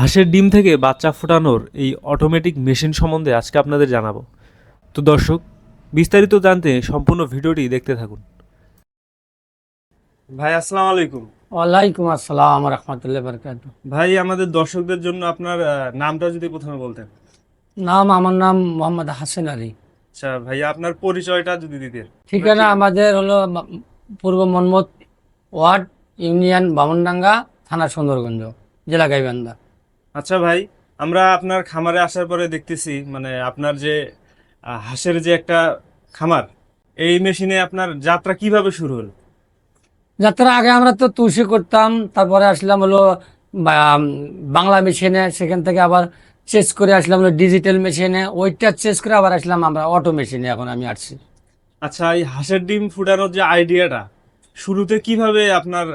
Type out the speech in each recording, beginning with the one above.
হাঁসের ডিম থেকে বাচ্চা ফোটানোর এই অটোমেটিক মেশিন সম্বন্ধে আজকে আপনাদের জানাব। তো দর্শক বিস্তারিত জানতে সম্পূর্ণ ভিডিওটি দেখতে থাকুন। ভাই আসসালাম আলাইকুম। ওয়ালাইকুম আসসালাম রহমতুল্লাহ বরকাত ভাই আমাদের দর্শকদের জন্য আপনার নামটা যদি প্রথমে বলতেন। নাম আমার নাম মোহাম্মদ হাসিন আলী। আচ্ছা ভাইয়া আপনার পরিচয়টা যদি দিতেন। ঠিকানা আমাদের হলো পূর্ব মনমত ওয়ার্ড ইউনিয়ন বামনডাঙ্গা থানা সুন্দরগঞ্জ জেলা গাইবান্ধা। আচ্ছা ভাই আমরা আপনার খামারে আসার পরে দেখতেছি মানে আপনার যে হাঁসের যে একটা খামার এই মেশিনে আপনার যাত্রা কীভাবে শুরু হলো? যাত্রা আগে আমরা তো তুলসী করতাম তারপরে আসলাম হলো বাংলা মেশিনে সেখান থেকে আবার চেস করে আসলাম হলো ডিজিটাল মেশিনে ওইটা চেস করে আবার আসলাম আমরা অটো মেশিনে এখন আমি আসছি। আচ্ছা এই হাঁসের ডিম ফুটানোর যে আইডিয়াটা শুরুতে কীভাবে আপনার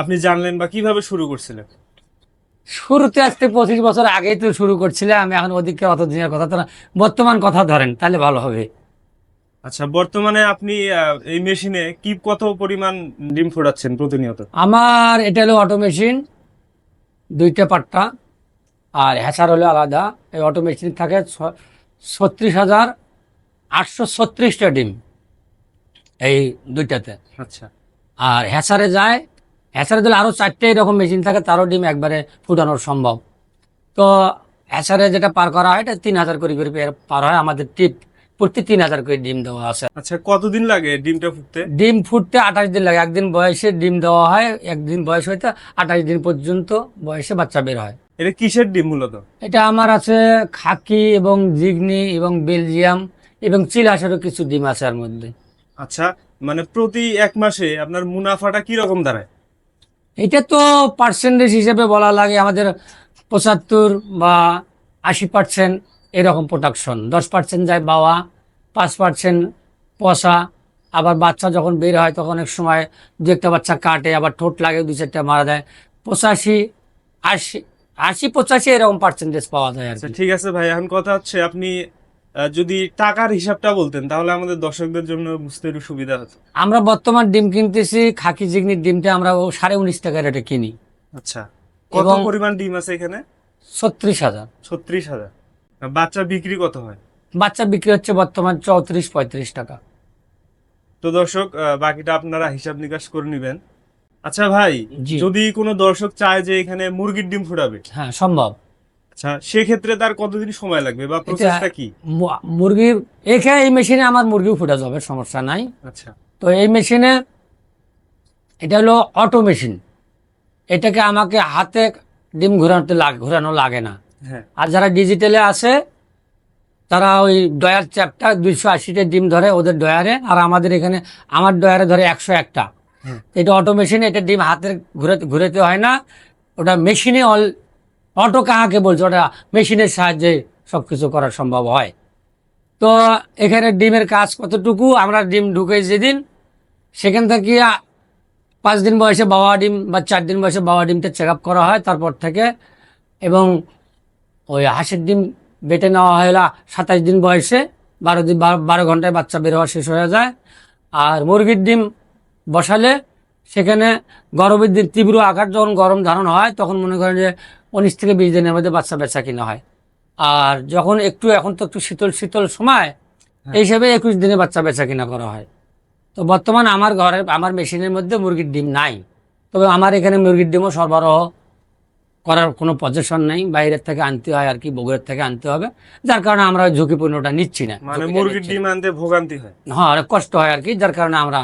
আপনি জানলেন বা কীভাবে শুরু করছিলেন? শুরুতে আসতে পঁচিশ বছর আগেই তো শুরু করছিলাম আমি এখন ওদিকে অত দিনের কথা তো না। বর্তমান কথা ধরেন তাহলে ভালো হবে। আচ্ছা বর্তমানে আপনি এই মেশিনে কি কত পরিমাণ ডিম ফোটাচ্ছেন প্রতিনিয়ত? আমার এটা হলো অটো মেশিন দুইটা পাট্টা আর হ্যাচার হলো আলাদা। এই অটো মেশিন থাকে ছত্রিশ হাজার আটশো ছত্রিশটা ডিম এই দুইটাতে। আচ্ছা। আর হ্যাচারে যায় হ্যাচারে দিলে আরও চারটে এরকম মেশিন থাকে তারও ডিম একবারে ফুটানো সম্ভব। তো হ্যাচারে যেটা পার করা হয় এটা তিন হাজার করে করে পার হয়। আমাদের টিপ প্রতি তিন হাজার করে ডিম দেওয়া আছে। আচ্ছা কতদিন লাগে ডিমটা ফুটতে? ডিম ফুটতে আঠাশ দিন লাগে। একদিন বয়সে ডিম দেওয়া হয় একদিন বয়স হইতে আঠাশ দিন পর্যন্ত বয়সে বাচ্চা বের হয়। এটা কিসের ডিম মূলত? এটা আমার আছে খাকি এবং জিগনি এবং বেলজিয়াম এবং চিল চিলাসেরও কিছু ডিম আছে এর মধ্যে। আচ্ছা মানে প্রতি এক মাসে আপনার মুনাফাটা কি রকম দাঁড়ায়? এটা তো পার্সেন্টেজ হিসেবে বলা লাগে আমাদের পঁচাত্তর বা আশি পার্সেন্ট এরকম প্রোডাকশন দশ পার্সেন্ট যায় বাওয়া পাঁচ পার্সেন্ট পশা আবার বাচ্চা যখন বের হয় তখন অনেক সময় দু একটা বাচ্চা কাটে আবার ঠোঁট লাগে দু চারটা মারা যায়। পঁচাশি আশি আশি পঁচাশি এরকম পার্সেন্টেজ পাওয়া যায় আর আচ্ছা ঠিক আছে ভাই এখন কথা হচ্ছে আপনি যদি টাকার হিসাবটা বলতেন তাহলে আমাদের দর্শকদের জন্য বুঝতে একটু সুবিধা হতো। আমরা বর্তমান ডিম কিনতেছি খাকি জিগনির ডিমটা আমরা সাড়ে উনিশ টাকা রেটে কিনি। আচ্ছা কত পরিমাণ ডিম আছে এখানে? ছত্রিশ হাজার। ছত্রিশ হাজার। বাচ্চা বিক্রি কত হয়? বাচ্চা বিক্রি হচ্ছে বর্তমান চৌত্রিশ পঁয়ত্রিশ টাকা। তো দর্শক বাকিটা আপনারা হিসাব নিকাশ করে নেবেন। আচ্ছা ভাই যদি কোনো দর্শক চায় যে এখানে মুরগির ডিম ফুটাবে হ্যাঁ সম্ভব। আচ্ছা সেক্ষেত্রে তার কতদিন সময় লাগবে বা প্রসেসটা কি? মুরগির এখানে এই মেশিনে আমার মুরগিও ফুটা যাবে সমস্যা নাই। আচ্ছা। তো এই মেশিনে এটা হলো অটো মেশিন এটাকে আমাকে হাতে ডিম ঘোরাতে লাগে ঘোরানো লাগে না। হ্যাঁ। আর যারা ডিজিটালে আছে তারা ওই ডয়ার চ্যাপটা দুইশো আশিটা ডিম ধরে ওদের ডয়ারে আর আমাদের এখানে আমার ডয়ারে ধরে একশো একটা। এটা অটো মেশিনে এটা ডিম হাতে ঘুরাতে ঘুরাতে হয় না। ওটা মেশিনে অল অটো কাহাকে বলছে? ওটা মেশিনের সাহায্যে সব কিছু করা সম্ভব হয়। তো এখানে ডিমের কাজ কতটুকু? আমরা ডিম ঢুকে যেদিন, সেখান থেকে পাঁচ দিন বয়সে বাবা ডিম বা চার দিন বয়সে বাবা ডিমটা চেক করা হয়, তারপর থেকে এবং ওই হাঁসের ডিম বেটে নেওয়া হয় সাতাশ দিন বয়সে, বারো দিন বারো ঘন্টায় বাচ্চা বের হওয়া শেষ হয়ে যায়। আর মুরগির ডিম বসালে সেখানে গরমের দিন তীব্র আকার যখন গরম ধারণ হয় তখন মনে করেন যে উনিশ থেকে বিশ দিনের মধ্যে বাচ্চা বেচা কিনা হয়। আর যখন একটু এখন তো একটু শীতল শীতল সময় এই হিসাবে একুশ দিনে বাচ্চা বেচা কিনা করা হয়। তো বর্তমান আমার ঘরে আমার মেশিনের মধ্যে মুরগির ডিম নাই। তবে আমার এখানে মুরগির ডিমও সরবরাহ করার কোনো পজিশন নেই। বাইরের থেকে আনতে হয় আর কি বগুড়ের থেকে আনতে হবে। যার কারণে আমরা ঝুঁকিপূর্ণটা নিচ্ছি না। মানে মুরগির ডিম আনতে ভোগান্তি হয়। হ্যাঁ অনেক কষ্ট হয় আর কি। যার কারণে আমরা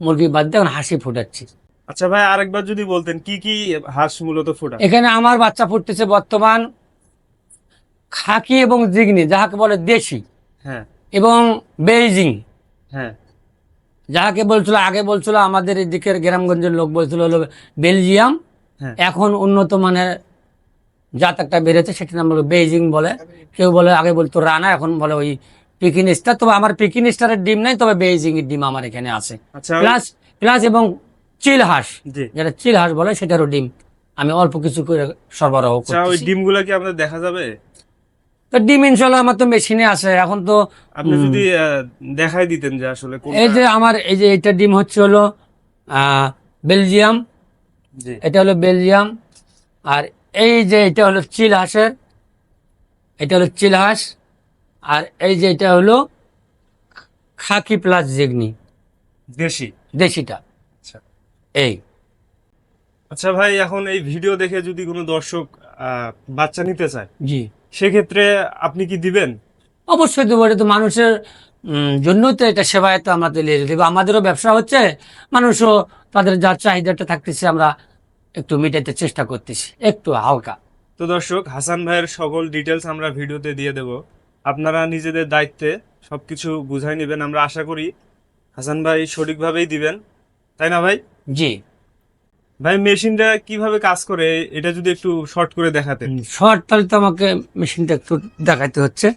মুরগি বাদ দিয়ে এখন হাসি ফুটাচ্ছি। আচ্ছা ভাই আরেকবার যদি বলতেন কি কি হাঁস মূলত ফোটা এখানে আমার বাচ্চা ফুটতেছে বর্তমান খাকি এবং জিগনি যাহাকে বলে দেশি হ্যাঁ। এবং বেইজিং। হ্যাঁ। যাহাকে বলছিল আগে বলছিল আমাদের এই দিকের গ্রামগঞ্জের লোক বলছিল হলো বেলজিয়াম। হ্যাঁ। এখন উন্নত মানের জাত একটা বেড়েছে সেটার নাম হলো বেইজিং বলে। কেউ বলে আগে বলতো রানা এখন বলে ওই পিকিন স্টার তবে আমার পিকিন স্টারের ডিম নাই তবে বেইজিং এর ডিম আমার এখানে আছে। আচ্ছা প্লাস প্লাস এবং চিল হাঁস। যেটা চিল হাঁস বলে সেটারও ডিম আমি অল্প কিছু করে সরবরাহ আচ্ছা ওই করছি ডিমগুলা কি আপনাদের দেখা যাবে? তো ডিম ইনশাল্লাহ আমার তো মেশিনে আছে এখন তো আপনি যদি দেখাই দিতেন যে আসলে এই যে আমার এই যে এটা ডিম হচ্ছে হলো আহ, বেলজিয়াম। এটা হলো বেলজিয়াম আর এই যে এটা হলো চিল হাঁসের এটা হলো চিল হাঁস। আর এই যে এটা হলো খাকি প্লাস জিগনি। দেশি? দেশিটা। আচ্ছা। এই। আচ্ছা ভাই এখন এই ভিডিও দেখে যদি কোনো দর্শক বাচ্চা নিতে চায় জি। সেক্ষেত্রে আপনি কি দিবেন? অবশ্যই দেবো এটা তো মানুষের জন্যই তো এটা সেবায় তো আমরা দিলে দেবো। আমাদেরও ব্যবসা হচ্ছে মানুষও তাদের যা চাহিদাটা থাকতেছে আমরা একটু মিটাইতে চেষ্টা করতেছি একটু হালকা। তো দর্শক হাসান ভাইয়ের সকল ডিটেলস আমরা ভিডিওতে দিয়ে দেব। আপনারা নিজেদের দায়িত্বে সব কিছু বুঝাই নেবেন আমরা আশা করি হাসান ভাই সঠিকভাবেই দিবেন। তাই না ভাই? জি। ভাই মেশিনটা কীভাবে কাজ করে এটা যদি একটু শর্ট করে দেখাতেন। শর্ট তাহলে তো আমাকে মেশিনটা একটু দেখাতে হচ্ছে।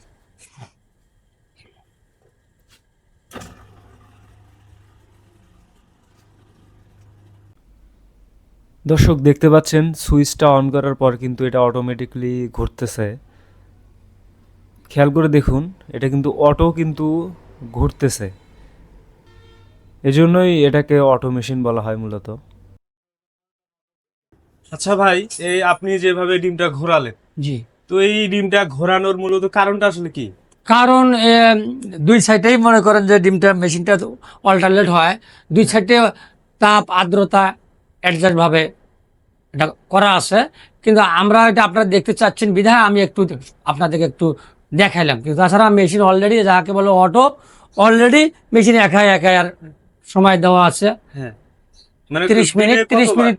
দর্শক দেখতে পাচ্ছেন সুইচটা অন করার পর কিন্তু এটা অটোমেটিকলি ঘুরতেছে। খেয়াল করে দেখুন এটা কিন্তু অটো কিন্তু ঘুরতেছে। এজন্যই এটাকে অটো মেশিন বলা হয় মূলত। আচ্ছা ভাই এই আপনি যেভাবে ডিমটা ঘোরালেন জি। তো এই ডিমটা ঘোরানোর মূলত কারণটা আসলে কি? কারণ দুই সাইডেই মনে করেন যে ডিমটা মেশিনটা অল্টারনেট হয়। দুই সাইডে তাপ আর্দ্রতা অ্যাডজাস্ট ভাবে এটা করা আছে। কিন্তু আমরা এটা আপনারা দেখতে চাচ্ছেন বিধায় আমি একটু আপনাদেরকে একটু দেখাইলাম। কিন্তু তাছাড়া মেশিন অলরেডি যাকে বলে অটো অলরেডি মেশিন একাই একাই আর সময় দেওয়া আছে। হ্যাঁ। মানে তিরিশ মিনিট তিরিশ মিনিট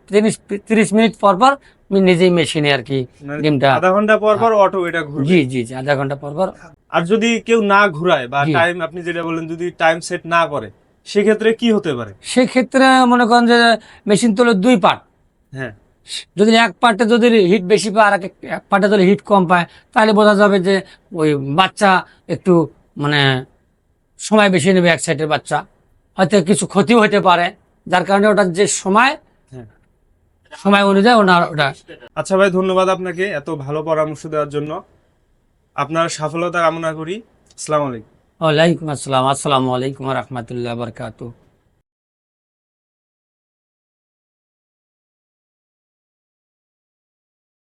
তিরিশ মিনিট পর পর নিজেই মেশিনে আর কি মানে ডিমটা আধা ঘণ্টা পর পর অটো এটা ঘুরবে। জি জি জি আধা ঘণ্টা পর পর। আর যদি কেউ না ঘুরায় বা টাইম আপনি যেটা বলেন যদি টাইম সেট না করে সেক্ষেত্রে কি হতে পারে? সেক্ষেত্রে মনে করেন যে মেশিন তোলে দুই পার্ট হ্যাঁ। যদি এক পার্টে যদি হিট বেশি পায় আর এক- পার্টে যদি হিট কম পায় তাহলে বোঝা যাবে যে ওই বাচ্চা একটু মানে সময় বেশি নেবে এক সাইডের বাচ্চা। হয়তো কিছু ক্ষতিও হতে পারে যার কারণে ওটার যে সময় হ্যাঁ। সময় অনুযায়ী ওনার ওটা। আচ্ছা ভাই ধন্যবাদ আপনাকে এত ভালো পরামর্শ দেওয়ার জন্য। আপনার সফলতা কামনা করি। আসসালামু আলাইকুম। ওয়ালাইকুম আসসালাম। আসসালামু আলাইকুম রহমতুল্লাহ বরকাতু